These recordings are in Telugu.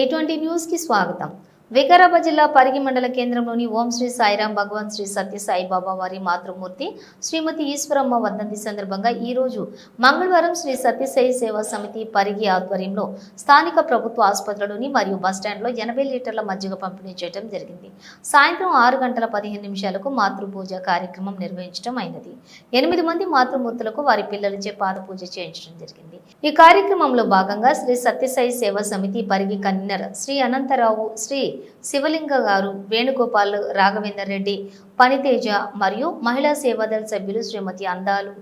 ఏ ట్వంటీ న్యూస్కి స్వాగతం. వికారాబాద్ జిల్లా పరిగి మండల కేంద్రంలోని ఓం శ్రీ సాయిరాం భగవాన్ శ్రీ సత్య సాయి బాబా వారి మాతృమూర్తి శ్రీమతి ఈశ్వరమ్మ వర్ధంతి సందర్భంగా ఈ రోజు మంగళవారం శ్రీ సత్యసాయి సేవా సమితి పరిగి ఆధ్వర్యంలో స్థానిక ప్రభుత్వ ఆసుపత్రిలోని మరియు బస్టాండ్లో ఎనభై లీటర్ల మజ్జిగ పంపిణీ చేయడం జరిగింది. సాయంత్రం ఆరు గంటల పదిహేను నిమిషాలకు మాతృపూజ కార్యక్రమం నిర్వహించడం అయినది. ఎనిమిది మంది మాతృమూర్తులకు వారి పిల్లలచే పాదపూజ చేయించడం జరిగింది. ఈ కార్యక్రమంలో భాగంగా శ్రీ సత్యసాయి సేవా సమితి పరిగి కన్వీనర్ శ్రీ అనంతరావు శ్రీ శివలింగ గారు వేణుగోపాల్ రాఘవేందర్ రెడ్డి పనితేజ మరియు మహిళా సేవాదళ సభ్యులు శ్రీమతి అందాలు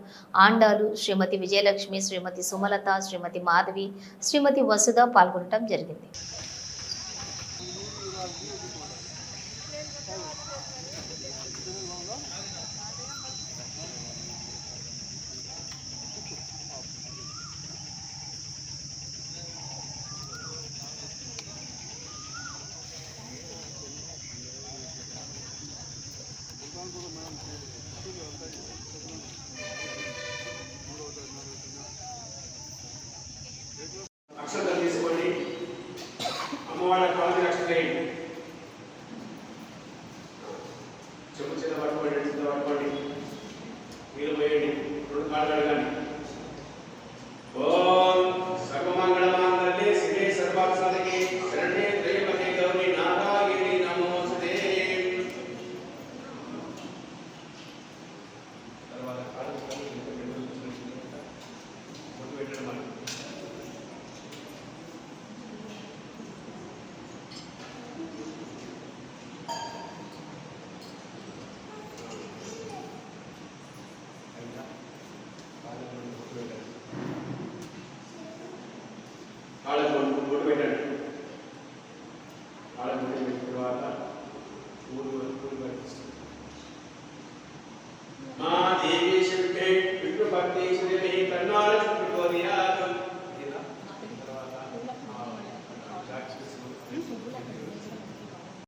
ఆండాలు శ్రీమతి విజయలక్ష్మి శ్రీమతి సుమలత శ్రీమతి మాధవి శ్రీమతి వసుధ పాల్గొనడం జరిగింది. అక్షతలు చిన్న పట్టుకోండి చిన్న పట్టుకోండి మీరు పోయండి రెండు కాళ్ళు అడగండి వాళ్ళని కొడుకు కూడా పెట్టండి వాళ్ళని కూడా పెట్టిన తర్వాత ఊరు ఊరు పట్టిస్తుంది మా దేవేశ్వరుడే విష్ణు భక్తేశ్వరుడే కన్నారా చూపుకోనియా